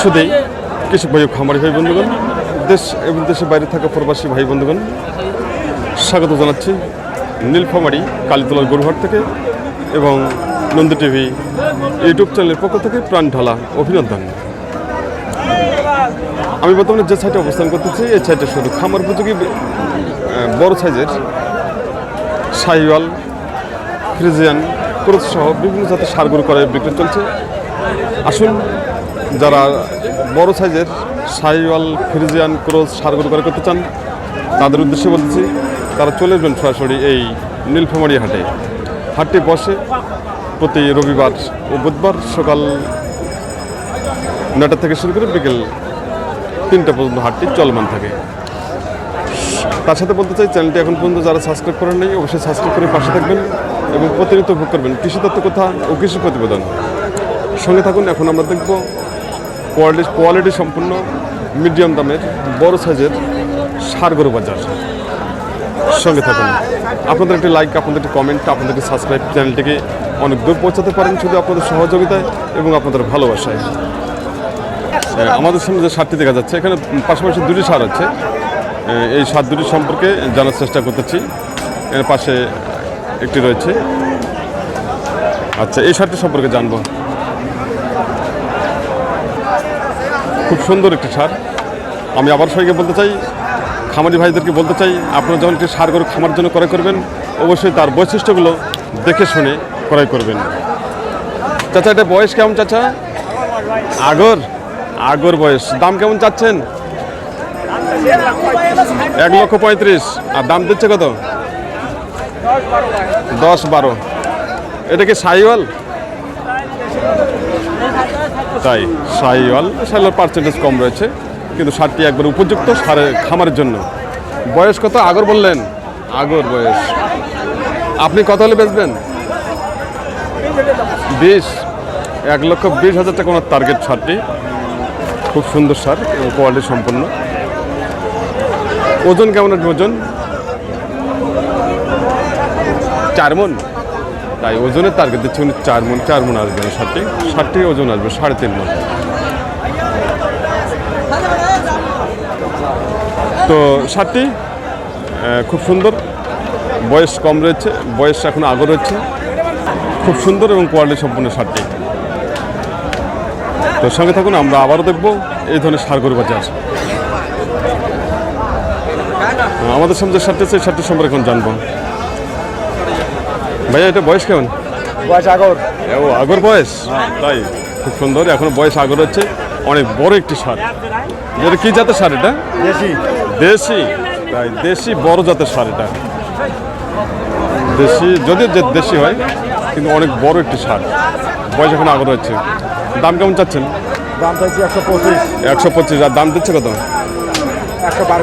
সুদেই কৃষক ভাই খামারি ভাই বন্ধুগণ, দেশ এবং দেশের বাইরে থাকা প্রবাসী ভাই বন্ধুগণ, স্বাগত জানাচ্ছি নীলফামারি কালীতলার গরুহাট থেকে এবং নন্দী টিভি ইউটিউব চ্যানেলের পক্ষ থেকে প্রাণ ঢালা অভিনন্দন। আমি বর্তমানে যে সাইটে অবস্থান করতেছি, এই সাইটে শুধু খামার উপযোগী বড় সাইজের শাহিওয়াল, ফ্রিজিয়ান ক্রোচ সহ বিভিন্ন জাতের সারগুলো করে বিক্রি চলছে। আসুন, যারা বড় সাইজের সাইওয়াল ফ্রিজিয়ান, ক্রোজ সারগুলো করে করতে চান, তাদের উদ্দেশ্যে বলছি তারা চলে আসবেন সরাসরি এই নীলফামারি হাটে। হাটটি বসে প্রতি রবিবার ও বুধবার সকাল নটা থেকে শুরু করে বিকেল তিনটা পর্যন্ত হাটটি চলমান থাকে। তার সাথে বলতে চাই, চ্যানেলটি এখন পর্যন্ত যারা সাবস্ক্রাইব করেন নাই, অবশ্যই সাবস্ক্রাইব করে পাশে থাকবেন এবং প্রতিনিয়ত ভোগ করবেন। কৃষি তত্ত্ব কথা ও কৃষি প্রতিবেদন। সঙ্গে থাকুন, এখন আমরা দেখব কোয়ালিটি কোয়ালিটি সম্পূর্ণ মিডিয়াম দামের, বড় সাইজের সার গরু বাজার। সঙ্গে থাকুন। আপনাদের একটি লাইক আপনাদের একটি কমেন্ট আপনাদের একটি সাবস্ক্রাইব চ্যানেলটিকে অনেক দূর পৌঁছাতে পারেন শুধু আপনাদের সহযোগিতায় এবং আপনাদের ভালোবাসায়। আমাদের সামনে যে সারটি দেখা যাচ্ছে, এখানে পাশাপাশি দুটি সার আছে। এই সার দুটি সম্পর্কে জানার চেষ্টা করতেছি। এর পাশে একটি রয়েছে। আচ্ছা এই সারটি সম্পর্কে জানব। খুব সুন্দর একটি সার। আমি আবার সবাইকে বলতে চাই, খামারি ভাইদেরকে বলতে চাই, আপনারা যখন একটি সার গরু খামার জন্য ক্রয় করবেন, অবশ্যই তার বৈশিষ্ট্যগুলো দেখে শুনে ক্রয় করবেন। চাচা, এটা বয়স কেমন চাচা? আগর? আগর বয়স। দাম কেমন চাচ্ছেন? এক লক্ষ পঁয়ত্রিশ। আর দাম দিচ্ছে কত? দশ বারো। এটা কি সাইওয়াল? তাই সাইওয়াল সাইওয়াল পার্সেন্টেজ কম রয়েছে, কিন্তু সারটি একবার উপযুক্ত সারে খামারের জন্য। বয়স কত? আগর বললেন। আগর বয়স। আপনি কত হলে বেচবেন? বিশ। এক লক্ষ বিশ হাজার টাকা ওনার টার্গেট সারটি। খুব সুন্দর সার কোয়ালিটি সম্পন্ন। ওজন কেমন ওজন? চার মন। তাই ওজনের টার্গেট দিচ্ছে উনি চার মন চার মন আসবে না ষাটটি ষাটটি ওজন আসবে, সাড়ে তিন মন। তো ষাটটি খুব সুন্দর। বয়স কম রয়েছে, বয়স এখন আগর রয়েছে। খুব সুন্দর এবং কোয়ালিটি সম্পূর্ণ সারটি তো সঙ্গে থাকুন, আমরা আবারও দেখব এই ধরনের সারগরু বাজার। আমাদের সামনে যে সারটি আছে সারটি সম্পর্কে এখন জানব। ভাইয়া এটা বয়স কেমন? বয়স আগর। ও আগর বয়স? তাই খুব সুন্দর এখন বয়স আগর হচ্ছে। অনেক বড় একটি সার। এটা কি জাতের সার এটা? দেশি। দেশি? তাই দেশি বড় জাতের সার এটা। দেশি যদি যে দেশি হয় কিন্তু অনেক বড় একটি সার। বয়স এখন আগর হচ্ছে। দাম কেমন চাচ্ছেন? দাম চাইছি একশো পঁচিশ। একশো পঁচিশ আর দাম দিচ্ছে কত? একশো বার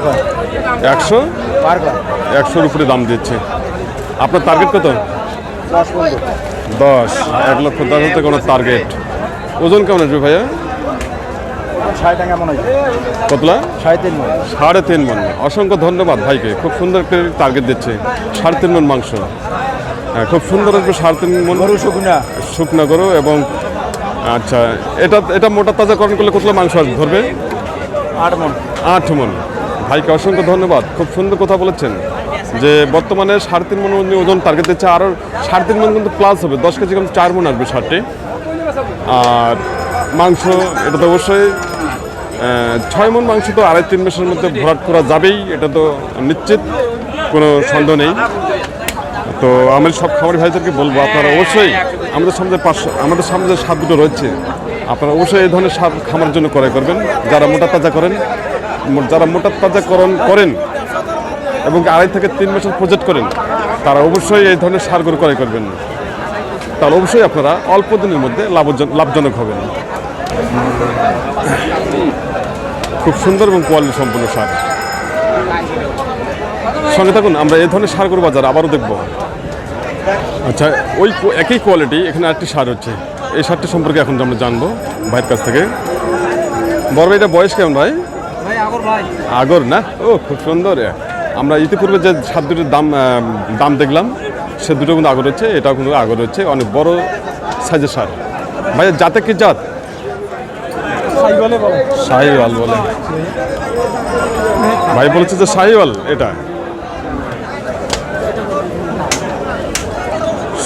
একশো? বার একশোর উপরে দাম দিচ্ছে। আপনার টার্গেট কত? দশ এক লক্ষ দশ হাজার কোনো টার্গেট ওজন কেমন আসবে ভাইয়া? কতলা? সাড়ে তিন মন। মন। অসংখ্য ধন্যবাদ ভাইকে। খুব সুন্দর একটা টার্গেট দিচ্ছে। সাড়ে তিন মন মাংস। হ্যাঁ খুব সুন্দর আসবে সাড়ে তিন মন। শুকনা। শুকনো গরু এবং আচ্ছা এটা এটা মোটা তাজা তাজাকরণ করলে কতলা মাংস আসবে? ধরবে? আট মন। আট মন। ভাইকে অসংখ্য ধন্যবাদ। খুব সুন্দর কথা বলেছেন। যে বর্তমানে সাড়ে তিন মন ওজন টার্গেট দিচ্ছে আরও সাড়ে তিন মন কিন্তু প্লাস হবে, দশ কেজি কিন্তু চার মন আসবে ষাটটি আর মাংস, এটা তো অবশ্যই ছয় মন মাংস তো আড়াই তিন মাসের মধ্যে ভরাট করা যাবেই, এটা তো নিশ্চিত, কোনো সন্দেহ নেই। তো আমি সব খামারি ভাইদেরকে বলব, আপনারা অবশ্যই আমাদের সামনে পাঁচ, আমাদের সামনে যে স্বাদ দুটো রয়েছে, আপনারা অবশ্যই এই ধরনের স্বাদ খামার জন্য ক্রয় করবেন। যারা মোটা তাজা করেন, যারা মোটা তাজাকরণ করেন এবং আড়াই থেকে তিন বছর প্রজেক্ট করেন তারা অবশ্যই এই ধরনের সারগুলো ক্রয় করবেন। তাহলে অবশ্যই আপনারা অল্প দিনের মধ্যে লাভজন লাভজনক হবেন। খুব সুন্দর এবং কোয়ালিটি সম্পূর্ণ সার। সঙ্গে থাকুন আমরা এই ধরনের সারগুলো বাজার আবারও দেখব। আচ্ছা ওই একই কোয়ালিটি এখানে আরেকটি সার হচ্ছে। এই সারটি সম্পর্কে এখন আমরা জানব ভাইয়ের কাছ থেকে। বড় ভাই এটা বয়স কেমন ভাই? ভাই আগর ভাই। আগর না? ও খুব সুন্দর। আমরা ইতিপূর্বে যে সার দুটোর দাম দাম দেখলাম, সে দুটো কিন্তু আগর হচ্ছে, এটাও কিন্তু আগর হচ্ছে, অনেক বড় সাইজের সার। ভাই জাতে কি জাত? শাহিওয়াল বলে। ভাই বলেছে যে শাহিওয়াল, এটা।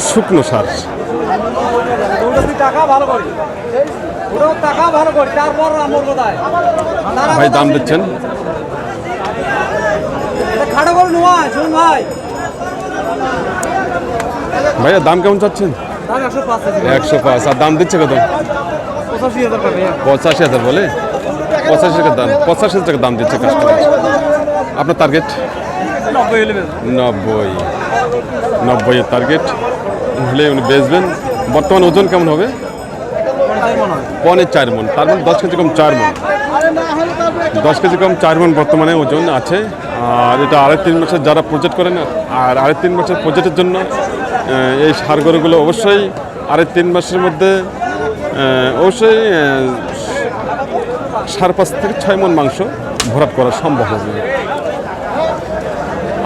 শুকনো সার। ভাই তুই টাকা ভালো করি ওটা টাকা ভালো করি তারপর আমার কোথায় ভাই দাম দিচ্ছেন খাটো করে নোয়া শুন ভাই। ভাইয়া দাম কেমন চাচ্ছেন? একশো পাঁচ আর দাম দিচ্ছে কত? পঁচাশি হাজার হাজার বলে? পঁচাশি টাকা দাম। পঁচাশি টাকা দাম দিচ্ছে কাস্টমার আপনার টার্গেট নব্বই নব্বই। নব্বইয়ের টার্গেট হলে উনি বেচবেন। বর্তমান ওজন কেমন হবে? পনেরো চার মন। তার মানে দশ কেজি কম চার মন। দশ কেজি কম চার মন বর্তমানে ওজন আছে। আর এটা আড়াই তিন মাসের যারা প্রজেক্ট করেন আর আড়াই তিন মাসের প্রজেক্টের জন্য এই সার গরুগুলো অবশ্যই আড়াই তিন মাসের মধ্যে অবশ্যই সাড়ে পাঁচ থেকে ছয় মন মাংস ভরাট করা সম্ভব হবে।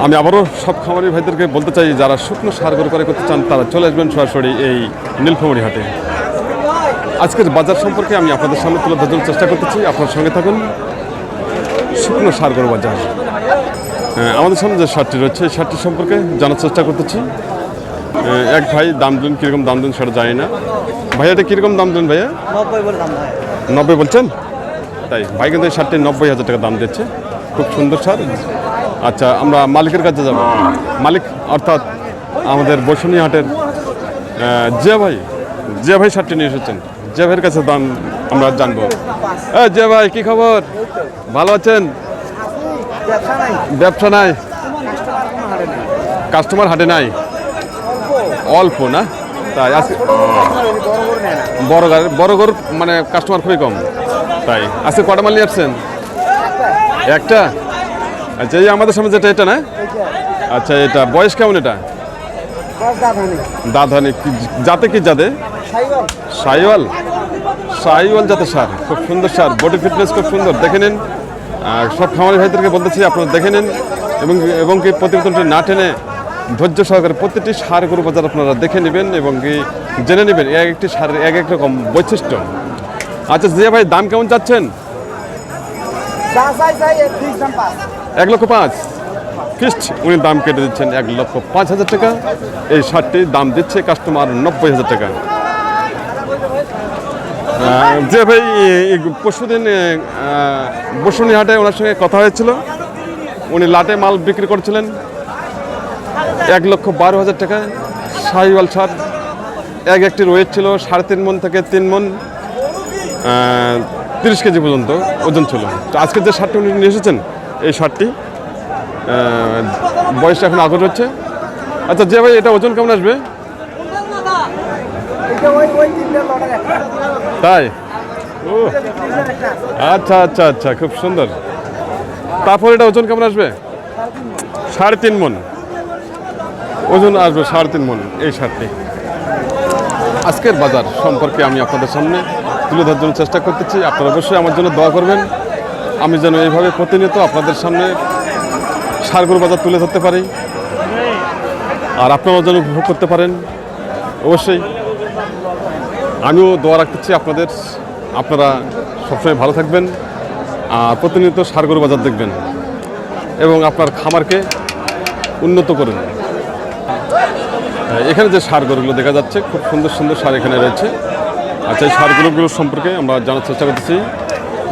আমি আবারও সব খামারি ভাইদেরকে বলতে চাই, যারা শুকনো সার গরু করে করতে চান, তারা চলে আসবেন সরাসরি এই নীলফামারি হাটে। আজকের বাজার সম্পর্কে আমি আপনাদের সামনে তুলে ধরার চেষ্টা করতেছি, আপনার সঙ্গে থাকুন শুকনো সার গরু বাজার। আমাদের সামনে যে শার্টটি রয়েছে এই শার্টটি সম্পর্কে জানার চেষ্টা করতেছি। এক ভাই দাম দিন কীরকম দাম দিন সেটা জানি না। ভাই এটা কীরকম দাম দিন ভাইয়া? নব্বই বলছেন? তাই ভাই কিন্তু এই শার্টটি নব্বই হাজার টাকা দাম দিচ্ছে। খুব সুন্দর শার্ট। আচ্ছা আমরা মালিকের কাছে যাব। মালিক অর্থাৎ আমাদের বসুনি হাটের জিয়া ভাই জিয়া ভাই শার্টটি নিয়ে এসেছেন জিয়া ভাইয়ের কাছে দাম আমরা জানব। হ্যাঁ জিয়া ভাই কী খবর? ভালো আছেন? ব্যবসা নাই? কাস্টমার হাটে নাই। অল্প না? তাই আজকে বড় গাড়ি বড় গরুর মানে কাস্টমার খুবই কম। তাই আজকে কটা মাল নিয়ে আসছেন? একটা? আচ্ছা এই আমাদের সামনে যেটা এটা না? আচ্ছা এটা বয়স কেমন এটা? দাধানি যাতে কি যাতে সাইওয়াল। সাইওয়াল। যাতে সার খুব সুন্দর সার বডি ফিটনেস খুব সুন্দর। দেখে নিন। আর সব খামারি ভাইদেরকে বলতেছি আপনারা দেখে নিন। এবং এবং কি প্রতিবেদনটি না টেনে ধৈর্য সহকারে প্রতিটি সার গরু বাজার আপনারা দেখে নেবেন এবং কি জেনে নেবেন এক একটি সারের এক এক রকম বৈশিষ্ট্য। আচ্ছা জিয়া ভাই দাম কেমন চাচ্ছেন? এক লক্ষ পাঁচ। ফিস্ট উনি দাম কেটে দিচ্ছেন এক লক্ষ পাঁচ হাজার টাকা। এই শার্টটির দাম দিচ্ছে কাস্টমার নব্বই হাজার টাকা। যে ভাই পরশুদিন বসুনি হাটে ওনার সঙ্গে কথা হয়েছিল। উনি লাটে মাল বিক্রি করছিলেন। এক লক্ষ বারো হাজার টাকা, সাহিওয়াল সার। এক একটির ওয়েট ছিল, সাড়ে তিন মন থেকে তিন মন তিরিশ কেজি পর্যন্ত ওজন ছিল। তো আজকে যে শার্টটি উনি নিয়ে এসেছেন, এই শার্টটি বয়সটা এখন আগর হচ্ছে। আচ্ছা যে ভাই, এটা ওজন কেমন আসবে? তাই? ও আচ্ছা আচ্ছা আচ্ছা খুব সুন্দর। তারপর এটা ওজন কেমন আসবে? সাড়ে তিন মন। ওজন আসবে সাড়ে তিন মন, এই শার্টটি আজকের বাজার সম্পর্কে আমি আপনাদের সামনে তুলে ধরার জন্য চেষ্টা করতেছি। আপনারা অবশ্যই আমার জন্য দোয়া করবেন। আমি যেন এইভাবে প্রতিনিয়ত আপনাদের সামনে সারগরু বাজার তুলে ধরতে পারি। আর আপনারাও যেন উপভোগ করতে পারেন। অবশ্যই আমিও দোয়া রাখতেছি আপনাদের। আপনারা সবসময় ভালো থাকবেন আর প্রতিনিয়ত সারগরু বাজার দেখবেন এবং আপনার খামারকে উন্নত করুন। এখানে যে সার গরুগুলো দেখা যাচ্ছে খুব সুন্দর সুন্দর সার এখানে রয়েছে। আচ্ছা এই সার গরুগুলোর সম্পর্কে আমরা জানার চেষ্টা করতেছি।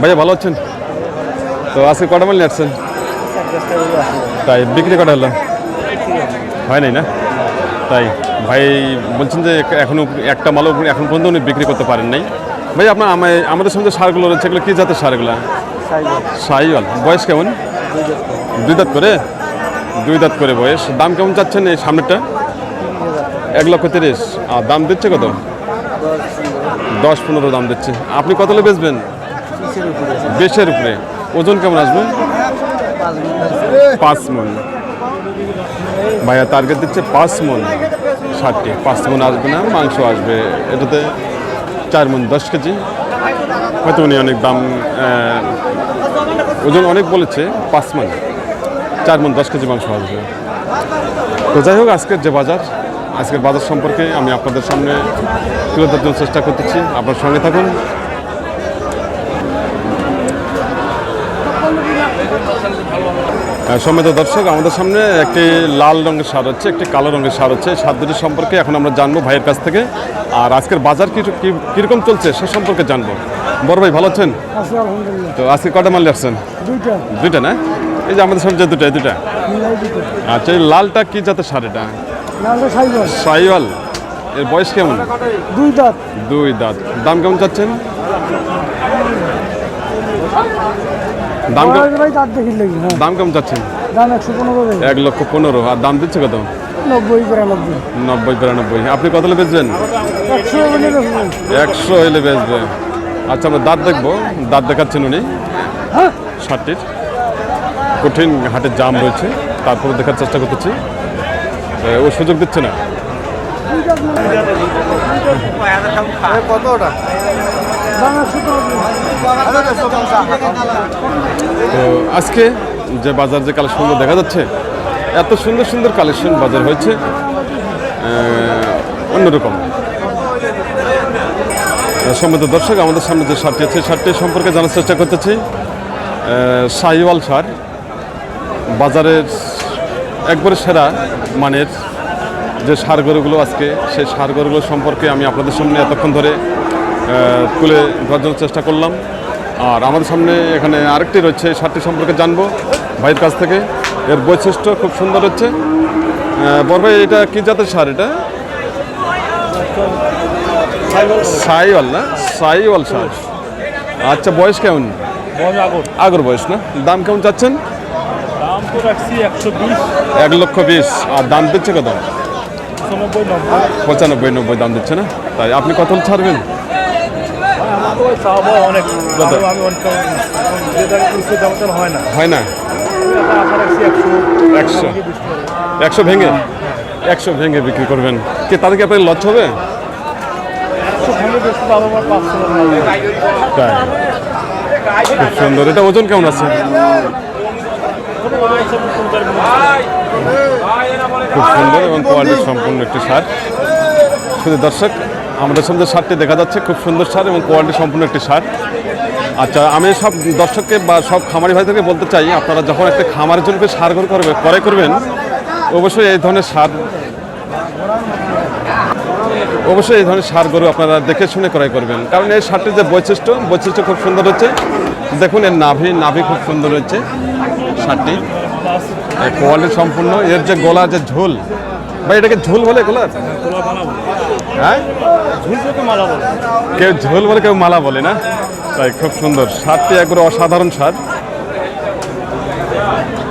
ভাইয়া ভালো আছেন? তো আজকে কটা মাল নিয়ে আসছেন? তাই বিক্রি কটা হলো? হয় নাই না? তাই ভাই বলছেন যে এক- এখনও একটা মালও এখন পর্যন্ত উনি বিক্রি করতে পারেন নাই। ভাই আপনার আমায়- আমাদের সঙ্গে সারগুলো রয়েছে এগুলো কী জাতের সারগুলো? সাইওয়াল। বয়স কেমন? দুই দাঁত করে। দুই দাঁত করে? বয়স। দাম কেমন চাচ্ছেন এই সামনেরটা? এক লক্ষ তিরিশ। আর দাম দিচ্ছে কত? দশ পনেরো দাম দিচ্ছে। আপনি কত হলে বেচবেন? বেশের উপরে। ওজন কেমন আসবেন পাঁচ মন। ভাইয়া টার্গেট দিচ্ছে পাঁচ মন, ষাটটি। পাঁচ মন আসবে না, মাংস আসবে। এটাতে চার মন, দশ কেজি। হয়তো উনি অনেক দাম ওজন অনেক বলেছে, পাঁচ মন। চার মন, দশ কেজি মাংস আসবে। তো যাই হোক, আজকের যে বাজার, আজকের বাজার সম্পর্কে আমি আপনাদের সামনে তুলে ধরার চেষ্টা করতেছি। আপনার সঙ্গে থাকুন। সম্মানিত দর্শক আমাদের সামনে একটি লাল রঙের সার হচ্ছে একটি কালো রঙের সার হচ্ছে। সার দুটির সম্পর্কে এখন আমরা জানব ভাইয়ের কাছ থেকে। আর আজকের বাজার কীরকম চলছে সে সম্পর্কে জানব। বড় ভাই ভালো আছেন? তো আজকে কটা মাল আসছেন? দুইটা। না? এই যে আমাদের সামনে যে দুটা দুটা আচ্ছা এই লালটা কি জাতের সার এটা সাইওয়াল। এর বয়স কেমন? দুই দাঁত। দুই দাঁত। দাম কেমন চাচ্ছেন? দাম কেমন- ভাই দাঁত দেখি লাগি হ্যাঁ। দাম কেমন চাচ্ছেন দাম একশো পনেরো এক লক্ষ পনেরো। আর দাম দিচ্ছে কত? নব্বই বিরানব্বই। নব্বই বিরানব্বই। আপনি কত হলে বেচবেন? একশো হলে বেচবে। আচ্ছা আমরা দাঁত দেখব। দাঁত দেখাচ্ছেন উনি। হ্যাঁ। ষাটটির কঠিন হাটের জাম রয়েছে। তারপরে দেখার চেষ্টা করতেছি। ও সুযোগ দিচ্ছে না। দাম একশো তো আজকে যে বাজার যে কালেকশনগুলো দেখা যাচ্ছে, এত সুন্দর সুন্দর কালেকশন বাজার হয়েছে অন্যরকম। সম্মত দর্শক, আমাদের সামনে যে সারটি আছে সারটি সম্পর্কে জানার চেষ্টা করতেছি। সাহিওয়াল সার বাজারের একবারে সেরা মানের যে সার গরুগুলো আজকে, সেই সার গরুগুলো সম্পর্কে আমি আপনাদের সামনে এতক্ষণ ধরে তুলে ধরার চেষ্টা করলাম। আর আমাদের সামনে এখানে আরেকটি রয়েছে সারটি সম্পর্কে জানব ভাইয়ের কাছ থেকে। এর বৈশিষ্ট্য খুব সুন্দর হচ্ছে। ভাই এটা কি জাতের সার এটা? সাইওয়াল না? সাইওয়াল সার। আচ্ছা বয়স কেমন? আগর। বয়স না? দাম কেমন চাচ্ছেন? এক লক্ষ বিশ। আর দাম দিচ্ছে কত? পঁচানব্বই নব্বই দাম দিচ্ছে না? তাই আপনি কত ছাড়বেন? তো অনেক আমি হয় না। হয় না? একশো একশো ভেঙে একশো। ভেঙে? বিক্রি করবেন। কি তাদের কি আপনার লস হবে? তাই। খুব সুন্দর। এটা ওজন কেমন আছে? খুব সুন্দর এবং কোয়ালিটি সম্পূর্ণ একটি সার। শুধু দর্শক আমাদের সামনে সারটি দেখা যাচ্ছে, খুব সুন্দর সার এবং কোয়ালিটি সম্পূর্ণ একটি সার। আচ্ছা আমি সব দর্শককে বা সব খামারি ভাইদেরকে বলতে চাই, আপনারা যখন একটা খামারের জন্য সার গরু করবে ক্রয় করবেন, অবশ্যই এই ধরনের সার অবশ্যই এই ধরনের সার গরু আপনারা দেখে শুনে ক্রয় করবেন। কারণ এই সারটির যে বৈশিষ্ট্য বৈশিষ্ট্য খুব সুন্দর হচ্ছে। দেখুন, এর নাভি নাভি খুব সুন্দর হচ্ছে সারটি। কোয়ালিটি সম্পূর্ণ। এর যে গলার যে ঝোল বা এটাকে ঝোল বলে গলার? হ্যাঁ? কেউ ঝোল বলে, কেউ মালা বলে না। তাই খুব সুন্দর। সারটি একবারে অসাধারণ সার।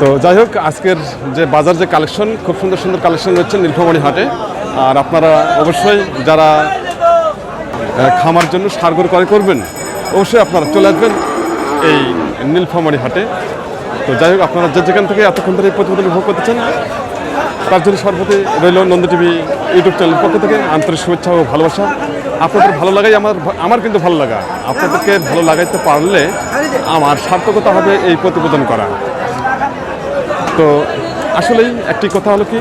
তো যাই হোক, আজকের যে বাজার যে কালেকশন, খুব সুন্দর সুন্দর কালেকশন রয়েছে নীলফামারী হাটে। আর আপনারা অবশ্যই যারা খামার জন্য সার গরু ক্রয় করবেন, অবশ্যই আপনারা চলে আসবেন এই নীলফামারী হাটে। তো যাই হোক, আপনারা যে যেখান থেকে এতক্ষণ ধরে এই প্রতিবেদন উপভোগ করতেছেন জন্য সর্বতি রইল নন্দ টিভি ইউটিউব চ্যানেল পক্ষ থেকে আন্তরিক শুভেচ্ছা ও ভালোবাসা। আপনাদের ভালো লাগাই আমার আমার কিন্তু ভালো লাগা। আপনাদেরকে ভালো লাগাইতে পারলে আমার সার্থকতা হবে এই প্রতিবেদন করা। তো আসলেই একটি কথা হলো কি,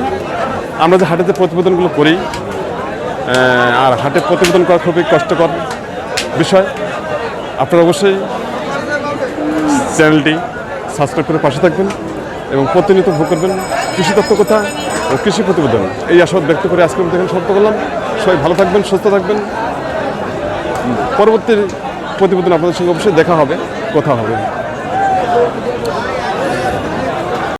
আমরা যে হাটে যে প্রতিবেদনগুলো করি আর হাটে প্রতিবেদন করা খুবই কষ্টকর বিষয়। আপনারা অবশ্যই চ্যানেলটি সাবস্ক্রাইব করে পাশে থাকবেন। এবং প্রতিনিয়ত ভোগ করবেন। কৃষি তত্ত্ব কথা ও কৃষি প্রতিবেদন। এই আশাবাদ ব্যক্ত করে আজকে আমি দেখেন সমাপ্ত করলাম। সবাই ভালো থাকবেন, সুস্থ থাকবেন। পরবর্তী প্রতিবেদন আপনাদের সঙ্গে অবশ্যই দেখা হবে, কথা হবে।